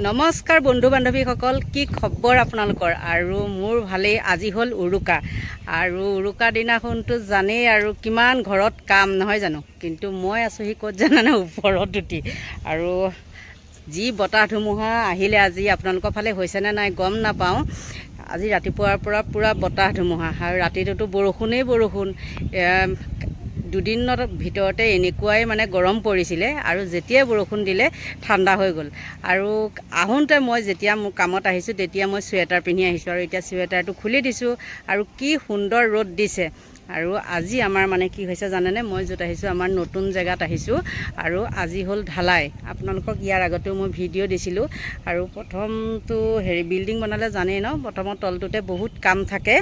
নমস্কাৰ বন্ধু বান্ধৱীসকল কি খবৰ আপোনালোকৰ? আৰু মোৰ ভালেই আজি হ'ল উৰুকা। আৰু উৰুকাৰ দিনাখনতো জানেই আৰু কিমান ঘৰত কাম নহয় জানো? কিন্তু মই আছোঁহি ক'ত জানানে? ওপৰত উঠি। আৰু যি বতাহ ধুমুহা আহিলে আজি আপোনালোকৰ ফালে হৈছেনে নাই গম নাপাওঁ। আজি ৰাতিপুৱাৰ পৰা পূৰা বতাহ ধুমুহা। আৰু ৰাতিটোতো বৰষুণেই বৰষুণ। দুদিনৰ ভিতৰতে এনেকুৱাই মানে গৰম পৰিছিলে আৰু যেতিয়াই বৰষুণ দিলে ঠাণ্ডা হৈ গ'ল। আৰু আহোঁতে মই যেতিয়া মোৰ কামত আহিছোঁ, তেতিয়া মই চুৱেটাৰ পিন্ধি আহিছোঁ আৰু এতিয়া চুৱেটাৰটো খুলি দিছোঁ আৰু কি সুন্দৰ ৰ'দ দিছে। আৰু আজি আমাৰ মানে কি হৈছে জানেনে? মই য'ত আহিছোঁ, আমাৰ নতুন জেগাত আহিছোঁ আৰু আজি হ'ল ঢালাই। আপোনালোকক ইয়াৰ আগতেও মই ভিডিঅ' দিছিলোঁ আৰু প্ৰথমটো হেৰি, বিল্ডিং বনালে জানেই ন? প্ৰথমত তলটোতে বহুত কাম থাকে।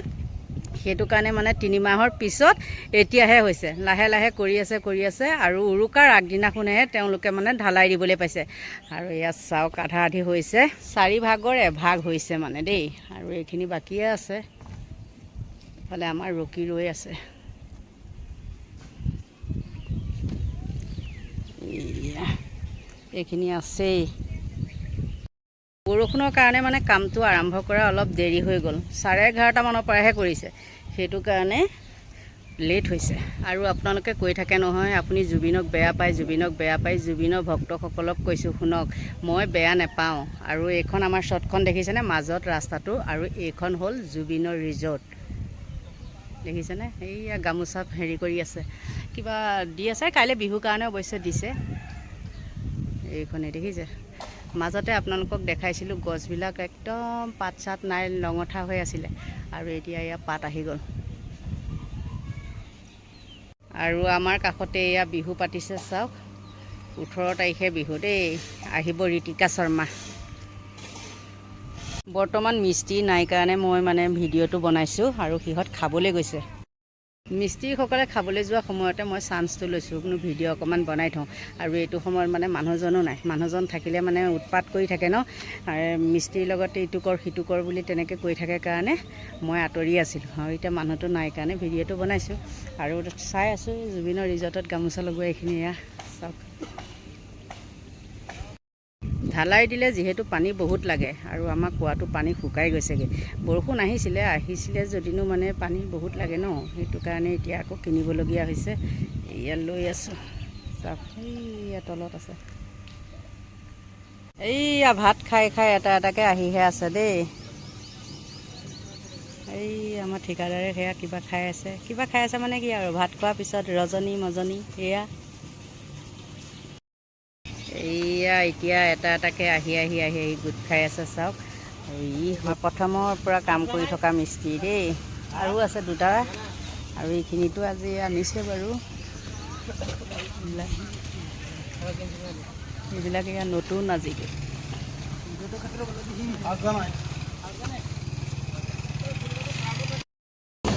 সেইটো কাৰণে মানে তিনিমাহৰ পিছত এতিয়াহে হৈছে। লাহে লাহে কৰি আছে কৰি আছে আৰু উৰুকাৰ আগদিনাখনেহে তেওঁলোকে মানে ঢালাই দিবলৈ পাইছে। আৰু ইয়াত চাওক আধা আধি হৈছে। চাৰি ভাগৰ এভাগ হৈছে মানে দেই। আৰু এইখিনি বাকীয়ে আছে। ইফালে আমাৰ ৰকী ৰৈ আছে। এইখিনি আছেই। বৰষুণৰ কাৰণে মানে কামটো আৰম্ভ কৰা অলপ দেৰি হৈ গ'ল। চাৰে এঘাৰটামানৰ পৰাহে কৰিছে। সেইটো কাৰণে লেট হৈছে। আৰু আপোনালোকে কৈ থাকে নহয়, আপুনি জুবিনক বেয়া পায়, জুবিনক বেয়া পায়, জুবিনৰ ভক্তসকলক কৈছোঁ, শুনক, মই বেয়া নেপাওঁ। আৰু এইখন আমাৰ শ্বটখন দেখিছেনে? মাজত ৰাস্তাটো আৰু এইখন হ'ল জুবিনৰ ৰিজৰ্ট দেখিছেনে? এইয়া গামোচা হেৰি কৰি আছে। কিবা দি আছে? কাইলৈ বিহুৰ কাৰণে অৱশ্যে দিছে। এইখনেই দেখিছে। মাজতে আপোনালোকক দেখাইছিলোঁ গছবিলাক একদম পাত চাত নাই লঙঠা হৈ আছিলে। আৰু এতিয়া এয়া পাত আহি গ'ল। আৰু আমাৰ কাষতে এয়া বিহু পাতিছে চাওক। ওঠৰ তাৰিখে বিহু দেই আহিব ৰীতিকা শৰ্মা। বৰ্তমান মিস্ত্ৰী নাই কাৰণে মই মানে ভিডিঅ'টো বনাইছোঁ আৰু সিহঁত খাবলৈ গৈছে। মিস্ত্ৰীসকলে খাবলৈ যোৱা সময়তে মই চান্সটো লৈছোঁ কোনো ভিডিঅ' অকণমান বনাই থওঁ। আৰু এইটো সময়ত মানে মানুহজনো নাই মানুহজন থাকিলে মানে উৎপাত কৰি থাকে ন। মিস্ত্ৰীৰ লগতে ইটো কৰ সিটো কৰ বুলি তেনেকৈ কৈ থাকে কাৰণে মই আঁতৰি আছিলোঁ। আৰু এতিয়া মানুহটো নাই কাৰণে ভিডিঅ'টো বনাইছোঁ। আৰু চাই আছোঁ জুবিনৰ ৰিজৰ্টত গামোচা লগোৱা এইখিনি এয়া চাওক। ঢালাই দিলে যিহেতু পানী বহুত লাগে আৰু আমাৰ কুৱাটো পানী শুকাই গৈছেগৈ। বৰষুণ আহিছিলে আহিছিলে যদিনো মানে পানী বহুত লাগে ন সেইটো কাৰণে এতিয়া আকৌ কিনিবলগীয়া হৈছে। এয়া লৈ আছোঁ। এইয়া তলত আছে। এইয়া ভাত খাই খাই এটা এটাকৈ আহিহে আছে দেই। এই আমাৰ ঠিকাদাৰে সেয়া কিবা খাই আছে। কিবা খাই আছে মানে কি আৰু? ভাত খোৱাৰ পিছত ৰজনী মজনী এয়া। এইয়া এতিয়া এটা এটাকৈ আহি আহি আহি আহি গোট খাই আছে চাওক। হয় প্ৰথমৰ পৰা কাম কৰি থকা মিস্ত্ৰী দেই। আৰু আছে দুটা। আৰু এইখিনিতো আজি আনিছে বাৰু। এইবিলাক এয়া নতুন আজিকৈ।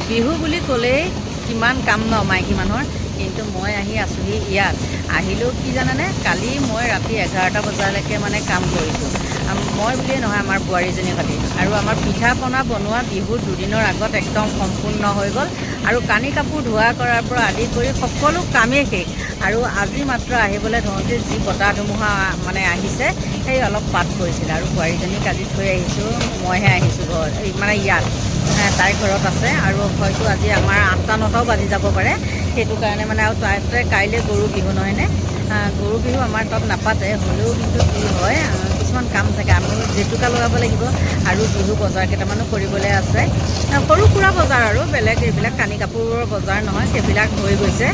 বিহু বুলি ক'লেই কিমান কাম ন মাইকী মানুহৰ? কিন্তু মই আহি আছোঁহি ইয়াত। আহিলেও কি জানেনে? কালি মই ৰাতি এঘাৰটা বজালৈকে মানে কাম কৰিছোঁ। মই বুলিয়ে নহয় আমাৰ বোৱাৰীজনী সৈতে আৰু আমাৰ পিঠা পনা বনোৱা বিহুৰ দুদিনৰ আগত একদম সম্পূৰ্ণ হৈ গ'ল। আৰু কানি কাপোৰ ধোৱা কৰাৰ পৰা আদি কৰি সকলো কামেই শেষ। আৰু আজি মাত্ৰ আহিবলৈ ধৰোঁতে যি বতাহ ধুমুহা মানে আহিছে সেই অলপ পাত পৰিছিলে। আৰু বোৱাৰীজনীক আজি থৈ আহিছোঁ। মইহে আহিছোঁ এই মানে ইয়াত। তাইৰ ঘৰত আছে। আৰু হয়তো আজি আমাৰ আঠটা নটাও বাজি যাব পাৰে। সেইটো কাৰণে মানে আৰু তাতে কাইলৈ গৰু বিহু নহয়নে গৰু বিহু আমাৰ তাত নাপাতে, হ'লেও কিন্তু কি হয় কিছুমান কাম থাকে। আমি জেতুকা লগাব লাগিব আৰু বিহু বজাৰ কেইটামানো কৰিবলৈ আছে। সৰু সুৰা বজাৰ আৰু, বেলেগ এইবিলাক কানি কাপোৰৰ বজাৰ নহয়, সেইবিলাক হৈ গৈছে।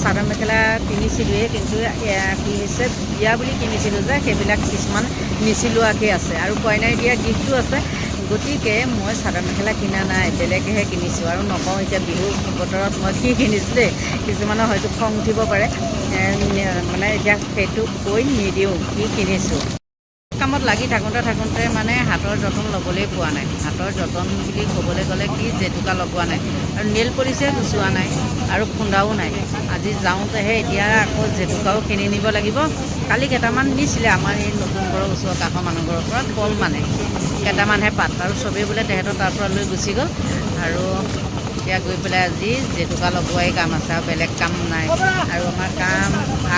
চাদৰ মেখেলা কিনিছিলোঁৱেই কিন্তু কি হৈছে, বিয়া বুলি কিনিছিলোঁ যে, সেইবিলাক কিছুমান নিচিলোৱাকৈ আছে। আৰু কইনাই দিয়া গিফ্টো আছে। গতিকে মই চাদৰ মেখেলা কিনা নাই বেলেগেহে কিনিছোঁ আৰু নকওঁ এতিয়া বিহু বতৰত মই কি কিনিছোঁ দেই কিছুমানৰ হয়তো খং উঠিব পাৰে মানে এতিয়া সেইটো কৈ নিদিওঁ কি কিনিছোঁ। কামত লাগি থাকোঁতে থাকোঁতে মানে হাতৰ যতন ল'বলৈ পোৱা নাই। হাতৰ যতন বুলি ক'বলৈ গ'লে কি জেতুকা লগোৱা নাই আৰু নেল পলিচে গুচোৱা নাই আৰু খুন্দাও নাই। আজি যাওঁতেহে এতিয়া আকৌ জেতুকাও কিনি নিব লাগিব। কালি কেইটামান নিছিলে আমাৰ এই নতুন ঘৰৰ ওচৰৰ কাষৰ মানুহ ঘৰৰ পৰা কল মানে। কেইটামানহে পাত আৰু চবেই বোলে তেহেঁতৰ তাৰ পৰা লৈ গুচি গ'ল। আৰু এতিয়া গৈ পেলাই আজি জেতুকা লগোৱাই কাম আছে আৰু বেলেগ কাম নাই। আৰু আমাৰ কাম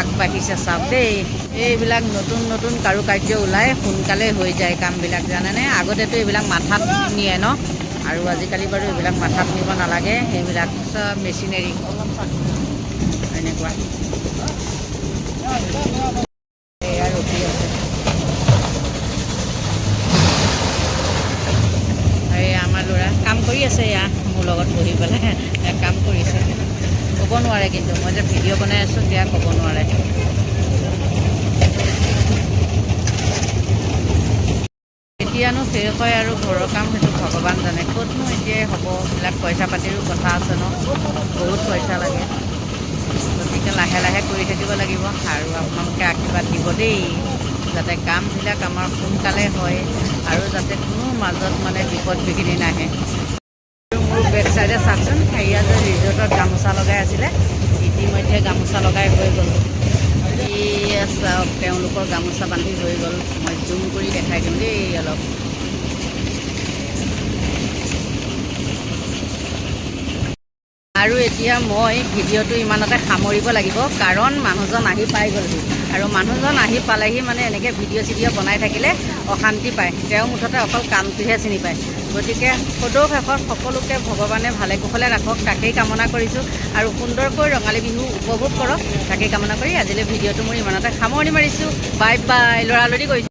আগবাঢ়িছে চাওক দেই। এইবিলাক নতুন নতুন কাৰুকাৰ্য ওলাই, সোনকালে হৈ যায় কামবিলাক, জানেনে? আগতেতো এইবিলাক মাথাত নিয়ে ন? আৰু আজিকালি বাৰু এইবিলাক মাথাত নিব নালাগে এইবিলাক চব মেচিনেৰী। এনেকুৱা। এয়া ৰখি আমাৰ ল'ৰা কাম কৰি আছে এয়া, মোৰ লগত বহি পেলাই। কাম কৰিছে ক'ব নোৱাৰে কিন্তু মই যে ভিডিঅ' বনাই আছোঁ সেয়া ক'ব নোৱাৰে। কেতিয়ানো শেষ হয় আৰু ঘৰৰ কাম সেইটো ভগৱান জানে। ক'তনো এতিয়াই হ'ব? এইবিলাক পইচা পাতিৰো কথা আছে ন? বহুত পইচা লাগে। গতিকে লাহে লাহে কৰি থাকিব লাগিব আৰু আপোনালোকে আশীৰ্বাদ দিব দেই। যাতে কামবিলাক আমাৰ সোনকালে হয় আৰু যাতে কোনো মাজত মানে বিপদ বিঘিনি নাহে। চাইডে চাওকচোন হেৰিয়া যে ৰিজৰ্টত গামোচা লগাই আছিলে ইতিমধ্যে গামোচা লগাই হৈ গ'ল। এই চাওক তেওঁলোকৰ গামোচা বান্ধি হৈ গ'ল মই জুম কৰি দেখাই দিওঁ দেই অলপ। আৰু এতিয়া মই ভিডিঅ'টো ইমানতে সামৰিব লাগিব কাৰণ মানুহজন আহি পাই গ'লহি আৰু মানুহজন আহি পালেহি মানে এনেকৈ ভিডিঅ' চিডিঅ' বনাই থাকিলে অশান্তি পায়। তেওঁ মুঠতে অকল কামটোহে চিনি পায়। গতিকে সদৌ শেষত সকলোকে ভগৱানে ভালে কুশলে ৰাখক, তাকেই কামনা কৰিছোঁ। আৰু সুন্দৰকৈ ৰঙালী বিহু উপভোগ কৰক, তাকেই কামনা কৰি আজিলৈ ভিডিঅ'টো মোৰ ইমানতে সামৰণি মাৰিছোঁ। বাই বাই, লৰালৰি কৰিছোঁ।